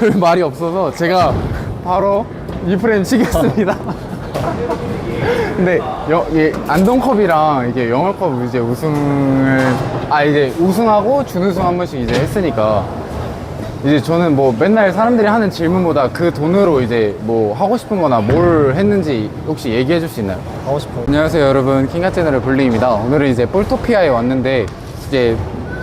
별 말이 없어서 제가 바로 이 프레임 치겠습니다. 근데 여, 이 안동컵이랑 이게 영월컵 이제 우승을 아 이제 우승하고 준우승 한 번씩 이제 했으니까 이제 저는 뭐 맨날 사람들이 하는 질문보다 그 돈으로 이제 뭐 하고 싶은 거나 뭘 했는지 혹시 얘기해 줄 수 있나요? 하고 싶은 안녕하세요 여러분 킹가 채널의 볼링입니다 오늘은 이제 볼토피아에 왔는데 이제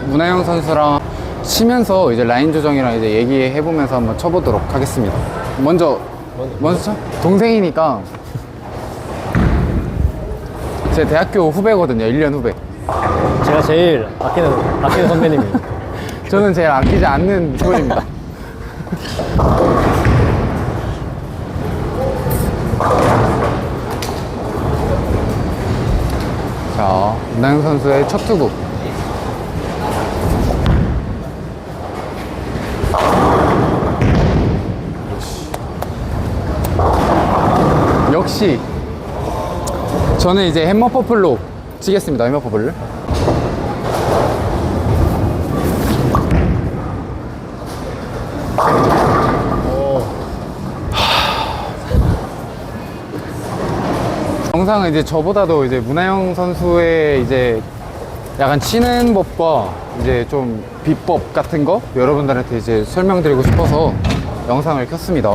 문하영 선수랑 치면서 이제 라인 조정이랑 이제 얘기해 보면서 한번 쳐보도록 하겠습니다. 먼저 먼저 쳐? 동생이니까. 제 대학교 후배거든요 1년 후배. 제가 제일 아끼는 아끼는 선배님이에요. 저는 제일 아끼지 않는 후배입니다. 자 문하영 선수의 첫 투구 역시 저는 이제 햄머 퍼플로 치겠습니다 햄머 퍼플을 영상은 이제 저보다도 이제 문하영 선수의 이제 약간 치는 법과 이제 좀 비법 같은 거 여러분들한테 이제 설명드리고 싶어서 영상을 켰습니다.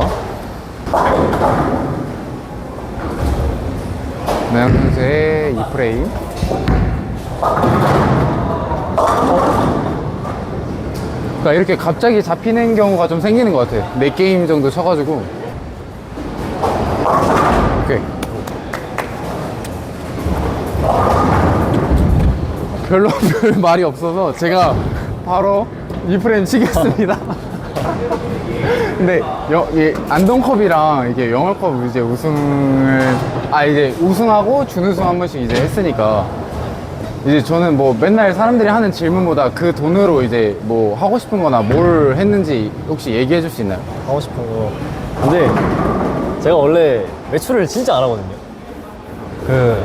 문하영 선수의 이 프레임. 그러니까 이렇게 갑자기 잡히는 경우가 좀 생기는 것 같아요. 네 게임 정도 쳐가지고. 별로 별 말이 없어서 제가 바로 이 프레임 치겠습니다. 근데 여, 이 안동컵이랑 이게 영월컵 이제 우승을 아 이제 우승하고 준우승 한 번씩 이제 했으니까 이제 저는 뭐 맨날 사람들이 하는 질문보다 그 돈으로 이제 뭐 하고 싶은 거나 뭘 했는지 혹시 얘기해 줄 수 있나요? 하고 싶은 거. 근데 제가 원래 외출을 진짜 안 하거든요. 그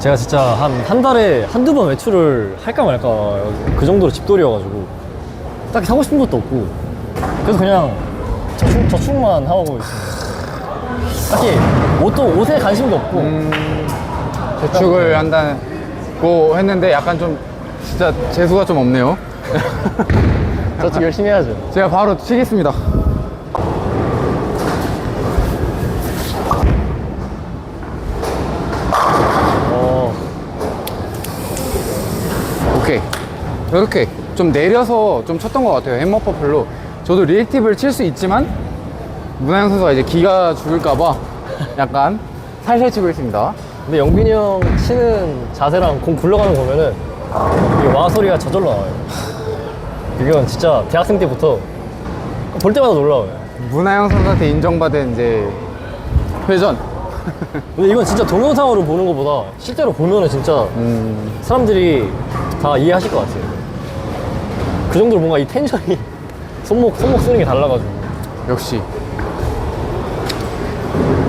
제가 진짜 한 한 달에 한두 번 외출을 할까 말까 그 정도로 집돌이여가지고 딱히 사고 싶은 것도 없고 그래서 그냥 저축 저축만 하고 있습니다. 딱히 옷도 옷에 관심도 없고 저축을 한다고 했는데 약간 좀 진짜 재수가 좀 없네요. 저축 열심히 해야죠. 제가 바로 치겠습니다. 어, 오케이. 이렇게 좀 내려서 좀 쳤던 것 같아요. 햄머 퍼플로. 저도 리액티브를 칠 수 있지만 문하영 선수가 이제 기가 죽을까봐 약간 살살 치고 있습니다. 근데 영빈이 형 치는 자세랑 공 굴러가는 거 보면은 이게 와 소리가 저절로 나와요. 이건 진짜 대학생 때부터 볼 때마다 놀라워요. 문하영 선수한테 인정받은 이제 회전. 근데 이건 진짜 동영상으로 보는 것보다 실제로 보면은 진짜 음, 사람들이 다 이해하실 것 같아요. 그 정도로 뭔가 이 텐션이 손목 손목 쓰는 게 달라가지고 역시.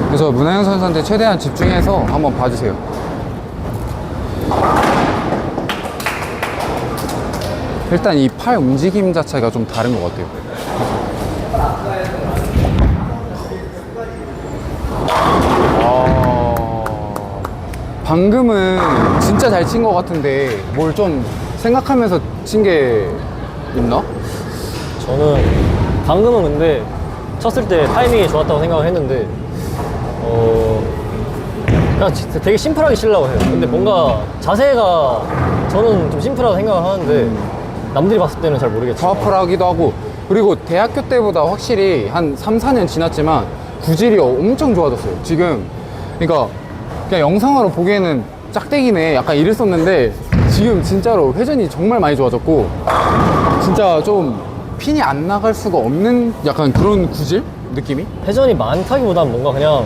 그래서 문하영 선수한테 최대한 집중해서 한번 봐주세요. 일단 이 팔 움직임 자체가 좀 다른 것 같아요. 아, 방금은 진짜 잘 친 것 같은데 뭘 좀 생각하면서 친 게 있나? 저는 방금은 근데 쳤을 때 타이밍이 좋았다고 생각을 했는데 어 그냥 지- 되게 심플하게 치려고 해요. 근데 뭔가 자세가 저는 좀 심플하다고 생각을 하는데 남들이 봤을 때는 잘 모르겠죠. 파워풀하기도 하고 그리고 대학교 때보다 확실히 한 3, 4년 지났지만 구질이 엄청 좋아졌어요 지금 그러니까 그냥 영상으로 보기에는 짝대기네 약간 이랬었는데 지금 진짜로 회전이 정말 많이 좋아졌고 진짜 좀 핀이 안 나갈 수가 없는 약간 그런 구질 느낌이? 회전이 많다기보다는 뭔가 그냥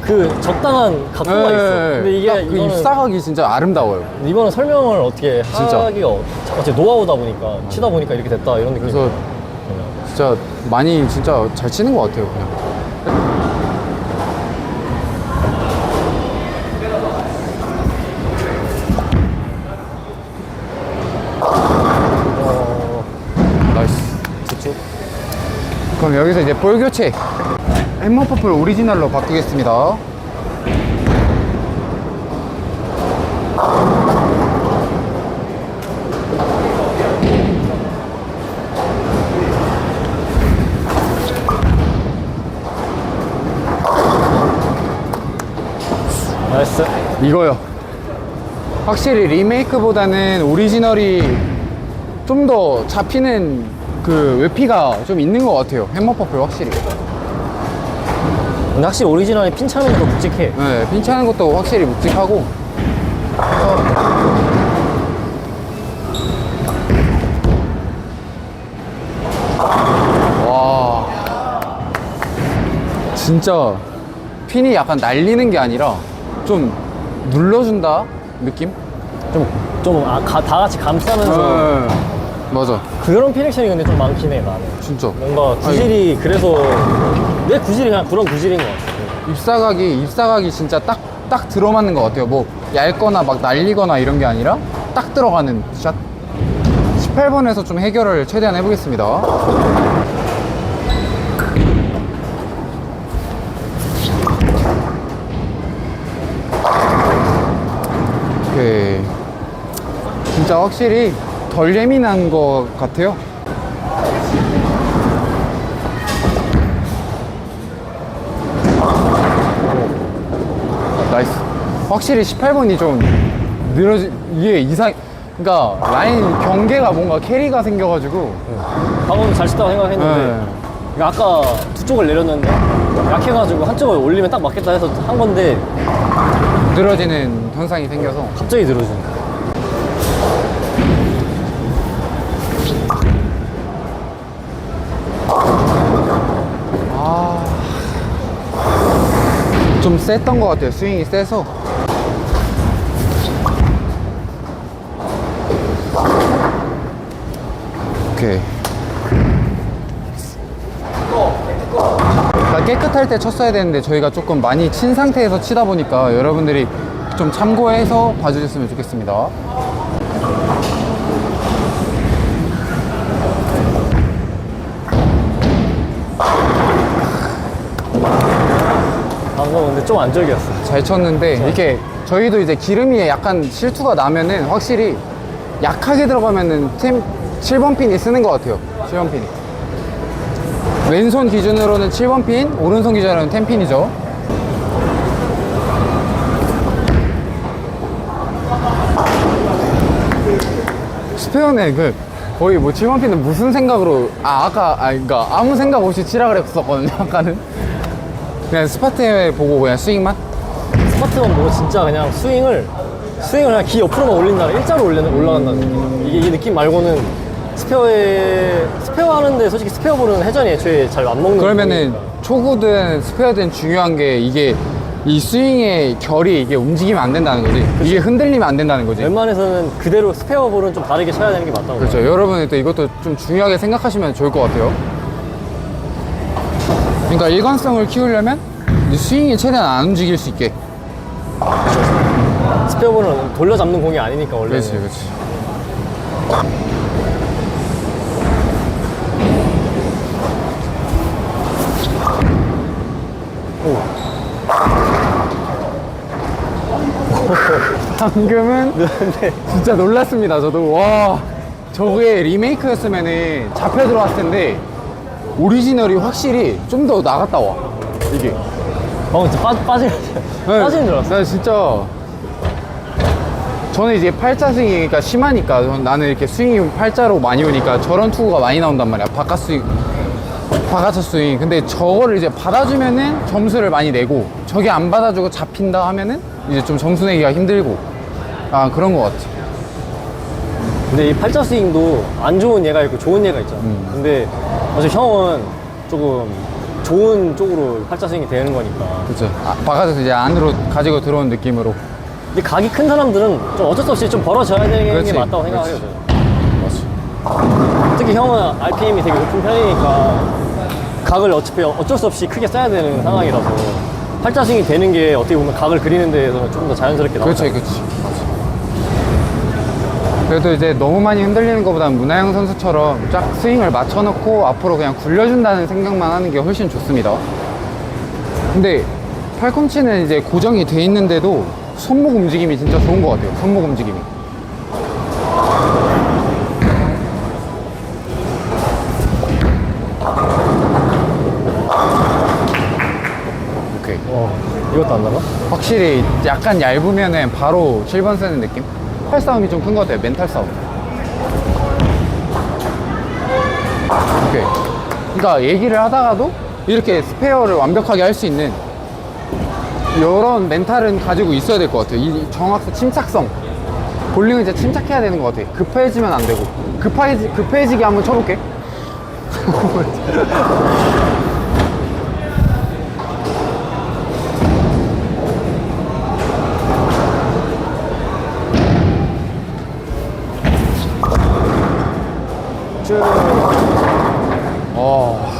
그 적당한 각도가 있어. 근데 이게 딱그 이거는, 입사각이 진짜 아름다워요 이거는 설명을 어떻게 진짜. 하기가 어- 어째 노하우다 보니까 치다 보니까 이렇게 됐다 이런 느낌. 그래서 진짜 많이 진짜 잘 치는 것 같아요 그냥 그럼 여기서 이제 볼 교체. 햄머 퍼플 오리지널로 바꾸겠습니다. 나이스. 이거요. 확실히 리메이크보다는 오리지널이 좀 더 잡히는 그 외피가 좀 있는 것 같아요 햄머 퍼플 확실히 근데 확실히 오리지널이 핀 차는 더 묵직해. 네, 핀치하는 것도 확실히 묵직하고 와 진짜 핀이 약간 날리는 게 아니라 좀 눌러준다 느낌? 좀, 좀, 아, 가- 다 같이 감싸면서. 네, 맞아 그런 피렉션이 근데 좀 많긴 해, 나는. 진짜 뭔가 구질이, 그래서, 내 구질이 그냥 그런 구질인 것 같아. 입사각이 입사각이 진짜 딱 딱 들어맞는 것 같아요. 뭐 얇거나 막 날리거나 이런 게 아니라 딱 들어가는 샷. 18번에서 좀 해결을 최대한 해보겠습니다. 오케이. 진짜 확실히 덜 예민한 것 같아요. 나이스. 확실히 18번이 좀 늘어지, 이게 이상, 그러니까 라인 경계가 뭔가 캐리가 생겨가지고. 방금 잘 쳤다고 생각했는데, 네. 아까 두 쪽을 내렸는데, 약해가지고 한쪽을 올리면 딱 맞겠다 해서 한 건데, 늘어지는 현상이 생겨서. 갑자기 늘어지네. 셌던 것 같아요. 스윙이 세서. 오케이. 그러니까 깨끗할 때 쳤어야 되는데 저희가 조금 많이 친 상태에서 치다 보니까 여러분들이 좀 참고해서 봐주셨으면 좋겠습니다. 방금 근데 좀 안절기였어. 잘 쳤는데 이렇게 저희도 이제 기름이 약간 실투가 나면은 확실히 약하게 들어가면은 템 7번 핀이 쓰는 것 같아요. 7번 핀이 왼손 기준으로는 7번 핀 오른손 기준으로는 10 핀이죠. 스페어네 그 거의 뭐 7번 핀은 무슨 생각으로 아 아까 아 그니까 아무 생각 없이 치라 그랬었거든요 아까는 그냥 스파트 보고 그냥 스윙만? 스파트만 보고 진짜 그냥 스윙을 스윙을 그냥 기 옆으로만 올린다는 일자로 올려, 올라간다는 느낌. 이게 이 느낌 말고는 스페어에 스페어 하는데 솔직히 스페어 볼은 회전이 애초에 잘 안 먹는 그러면은. 초구든 스페어든 중요한 게 이게 이 스윙의 결이 이게 움직이면 안 된다는 거지. 이게 흔들리면 안 된다는 거지. 웬만해서는 그대로 스페어 볼은 좀 다르게 쳐야 되는 게 맞다고 그렇죠. 봐요. 여러분이 또 이것도 좀 중요하게 생각하시면 좋을 것 같아요 그러니까 일관성을 키우려면 이 스윙이 최대한 안 움직일 수 있게. 스페어 볼은 돌려 잡는 공이 아니니까 원래는. 그렇지 그렇지. 방금은 진짜 놀랐습니다 저도. 와 저게 리메이크였으면은 잡혀 들어왔을 텐데 오리지널이 확실히 좀 더 나갔다 와. 이게. 방금 진짜 빠, 빠지, 빠지는 줄 알았어. 나 진짜 저는 이제 팔자 스윙이 그러니까 심하니까 나는 이렇게 스윙이 팔자로 많이 오니까 저런 투구가 많이 나온단 말이야. 바깥 스윙 바깥 스윙. 근데 저거를 이제 받아주면은 점수를 많이 내고 저게 안 받아주고 잡힌다 하면은 이제 좀 점수 내기가 힘들고. 아 그런 것 같아. 근데 이 팔자 스윙도 안 좋은 얘가 있고 좋은 얘가 있잖아. 음. 근데 사실 형은 조금 좋은 쪽으로 팔자 스윙이 되는 거니까. 그죠 아, 바깥에서 이제 안으로 가지고 들어온 느낌으로 근데 각이 큰 사람들은 좀 어쩔 수 없이 좀 벌어져야 되는 그렇지, 게 맞다고. 생각해요. 저는. 특히 형은 RPM이 되게 높은 편이니까 각을 어차피 어쩔 수 없이 크게 써야 되는 상황이라서 팔자 스윙이 되는 게 어떻게 보면 각을 그리는 데에서는 좀더 자연스럽게 나오죠. 그렇지 그렇지 그래도 이제 너무 많이 흔들리는 것보다는 문하영 선수처럼 쫙 스윙을 맞춰놓고 앞으로 그냥 굴려준다는 생각만 하는 게 훨씬 좋습니다. 근데 팔꿈치는 이제 고정이 돼 있는데도 손목 움직임이 진짜 좋은 것 같아요. 손목 움직임이. 오케이. 어, 이것도 안 나가? 확실히 약간 얇으면은 바로 7번 쓰는 느낌? 팔 싸움이 좀 큰 것 같아요. 멘탈 싸움. 오케이. 그러니까 얘기를 하다가도 이렇게 스페어를 완벽하게 할 수 있는 이런 멘탈은 가지고 있어야 될 것 같아요. 이 정확성, 침착성. 볼링은 이제 침착해야 되는 것 같아. 급해지면 안 되고. 급해지, 급해지게 한번 쳐볼게. 어.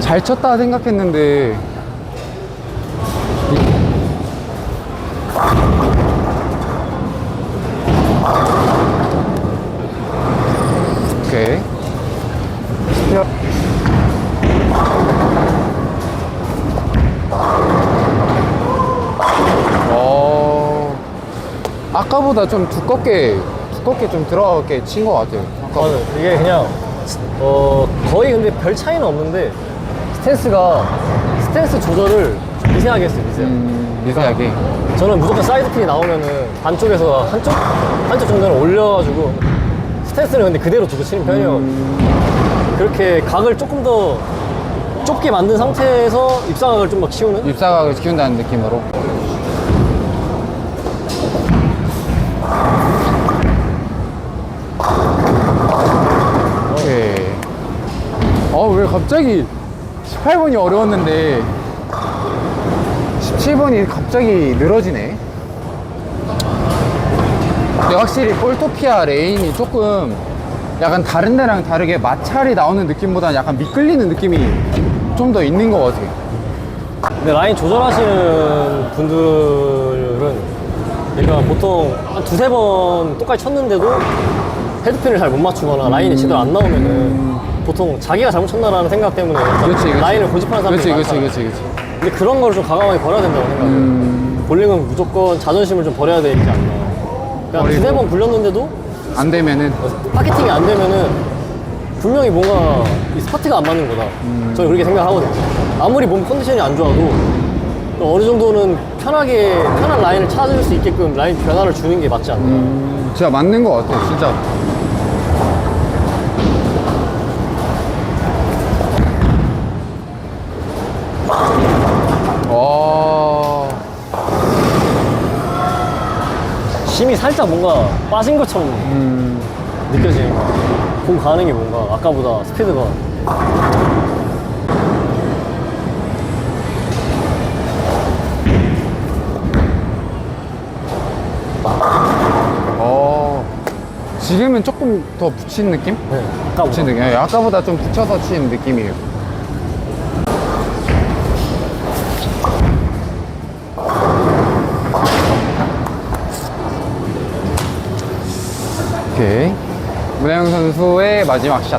잘 쳤다 생각했는데. 어. 아까보다 좀 두껍게, 두껍게 좀 들어가게 친 것 같아요. 아까 맞아. 이게 그냥, 어, 거의 근데 별 차이는 없는데, 스탠스가, 스탠스 조절을 좀 미세하게 했어요, 미세하게. 음, 미세하게. 저는 무조건 사이드핀이 나오면은 반쪽에서 한쪽? 한쪽 정도는 올려가지고 스탠스는 근데 그대로 두고 치는 편이에요. 그렇게 각을 조금 더 좁게 만든 상태에서 입사각을 좀 더 키우는? 입사각을 키운다는 느낌으로. 갑자기 18번이 어려웠는데 17번이 갑자기 늘어지네. 근데 확실히 볼토피아 레인이 조금 약간 다른 데랑 다르게 마찰이 나오는 느낌보다는 약간 미끌리는 느낌이 좀 더 있는 것 같아요. 근데 라인 조절하시는 분들은 그러니까 보통 한 두세 번 똑같이 쳤는데도 헤드핀을 잘 못 맞추거나 라인이 제대로 안 나오면은 보통 자기가 잘못 쳤나라는 생각 때문에 그렇지, 그렇지. 라인을 고집하는 사람들이 그렇지, 그렇지, 많잖아요. 그렇지, 그렇지. 근데 그런 거를 좀 과감하게 버려야 된다고 생각해요. 음. 볼링은 무조건 자존심을 좀 버려야 되지 않나. 그냥 버리고. 두세 번 굴렸는데도 안 되면은 파케팅이 안 되면은 분명히 뭔가 이 스파트가 안 맞는 거다. 음. 저는 그렇게 생각하거든요. 아무리 몸 컨디션이 안 좋아도 어느 정도는 편하게 편한 라인을 찾을 수 있게끔 라인 변화를 주는 게 맞지 않나. 음, 진짜 맞는 것 같아요, 진짜. 힘이 살짝 뭔가 빠진 것처럼 음, 느껴지는 거 같아요. 공 가는 게 뭔가 아까보다 스피드가 어, 지금은 조금 더 붙인 느낌? 네, 아까보다. 붙인 느낌. 예, 아까보다 좀 붙여서 치는 느낌이에요. 오케이. 문혜영 선수의 마지막 샷.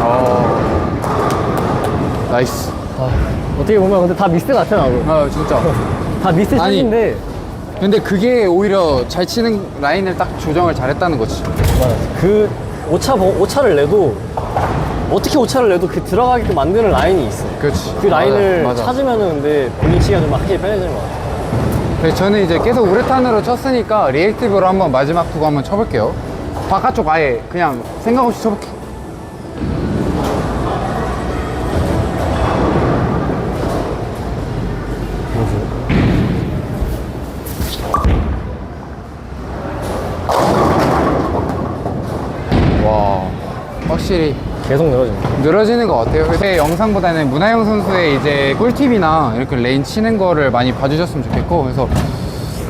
어. 나이스. 아, 어떻게 보면 근데 다 미스 같아 나도. 아, 진짜. 다 미스 아니. 샷인데 근데 그게 오히려 잘 치는 라인을 딱 조정을 잘했다는 거지. 맞아. 그 오차 번- 오차를 내도 어떻게 오차를 내도 그 들어가게끔 만드는 라인이 있어. 그렇지. 그 라인을 맞아. 찾으면은 근데 본인 치기가 좀 확실히 편해지는 것 같아. 그래서 저는 이제 계속 우레탄으로 쳤으니까 리액티브로 한번 마지막 투구 한번 쳐볼게요. 바깥쪽 아예 그냥 생각 없이 쳐볼게 확실히 계속 늘어진다. 늘어지는 것 같아요. 제 영상보다는 문하영 선수의 이제 꿀팁이나 이렇게 레인 치는 거를 많이 봐주셨으면 좋겠고, 그래서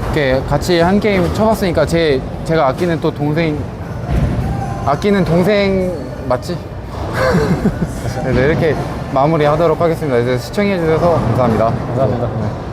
이렇게 같이 한 게임 쳐봤으니까 제 제가 아끼는 또 동생 아끼는 동생 맞지? 네, 이렇게 마무리하도록 하겠습니다. 이제 시청해 주셔서 감사합니다. 감사합니다. 네.